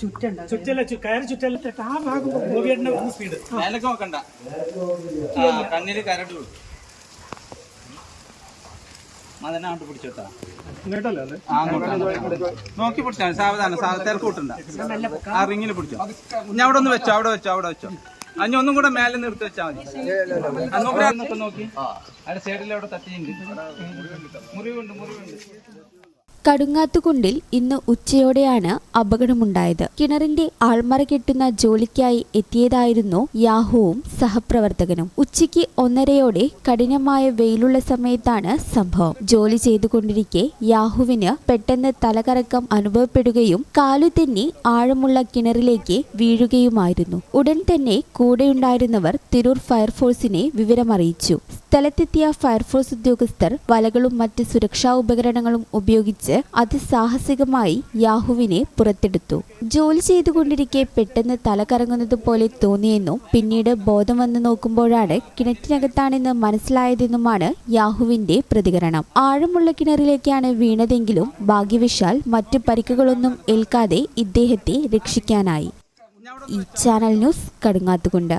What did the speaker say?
ചുറ്റുണ്ടോ ചുറ്റല്ല ചു- കയറ് ചുറ്റല്ല. ആ ഭാഗം ഗോപിയേട്ടന്റെ ഒന്ന് സ്പീഡ് മേലൊക്കെ നോക്കണ്ട. ആ കണ്ണിൽ കരട് മതന്നെ അങ്ങോട്ട് പിടിച്ചോട്ടാ. ആ നോക്കി പിടിച്ചാൽ സാവധാനം സാവ തിരക്ക് കൂട്ടണ്ട. ആ റിങ്ങിൽ പിടിച്ചോ. ഞാൻ അവിടെ ഒന്ന് വെച്ചോ അവിടെ വെച്ചോ അവിടെ വെച്ചോ. അഞ്ഞ ഒന്നും കൂടെ മേലെ നിർത്തി വെച്ചാൽ മതി. അന്നൊക്കെ നോക്കി അവിടെ സൈഡിൽ അവിടെ തട്ടിയുണ്ട് മുറിവുണ്ട് മുറിവുണ്ട്. കടുങ്ങാത്തുകുണ്ടിൽ ഇന്ന് ഉച്ചയോടെയാണ് അപകടമുണ്ടായത്. കിണറിന്റെ ആൾമറ കെട്ടുന്ന ജോലിക്കായി എത്തിയതായിരുന്നു യാഹുവും സഹപ്രവർത്തകനും. ഉച്ചയ്ക്ക് ഒന്നരയോടെ കഠിനമായ വെയിലുള്ള സമയത്താണ് സംഭവം. ജോലി ചെയ്തുകൊണ്ടിരിക്കെ യാഹുവിന് പെട്ടെന്ന് തലകറക്കം അനുഭവപ്പെടുകയും കാലു തെന്നി ആഴമുള്ള കിണറിലേക്ക് വീഴുകയുമായിരുന്നു. ഉടൻ തന്നെ കൂടെയുണ്ടായിരുന്നവർ തിരൂർ ഫയർഫോഴ്സിനെ വിവരമറിയിച്ചു. സ്ഥലത്തെത്തിയ ഫയർഫോഴ്സ് ഉദ്യോഗസ്ഥർ വലകളും മറ്റ് സുരക്ഷാ ഉപകരണങ്ങളും ഉപയോഗിച്ച് അതിസാഹസികമായി യാഹുവിനെ പുറത്തെടുത്തു. ജോലി ചെയ്തുകൊണ്ടിരിക്കെ പെട്ടെന്ന് തല കറങ്ങുന്നത് പോലെ തോന്നിയെന്നും പിന്നീട് ബോധം വന്ന് നോക്കുമ്പോഴാണ് കിണറ്റിനകത്താണെന്ന് മനസ്സിലായതെന്നുമാണ് യാഹുവിന്റെ പ്രതികരണം. ആഴമുള്ള കിണറിലേക്കാണ് വീണതെങ്കിലും ഭാഗ്യവശാൽ മറ്റു പരിക്കുകളൊന്നും ഏൽക്കാതെ ഇദ്ദേഹത്തെ രക്ഷിക്കാനായി. ഈ ചാനൽ ന്യൂസ് കടുങ്ങാത്തുകൊണ്ട്.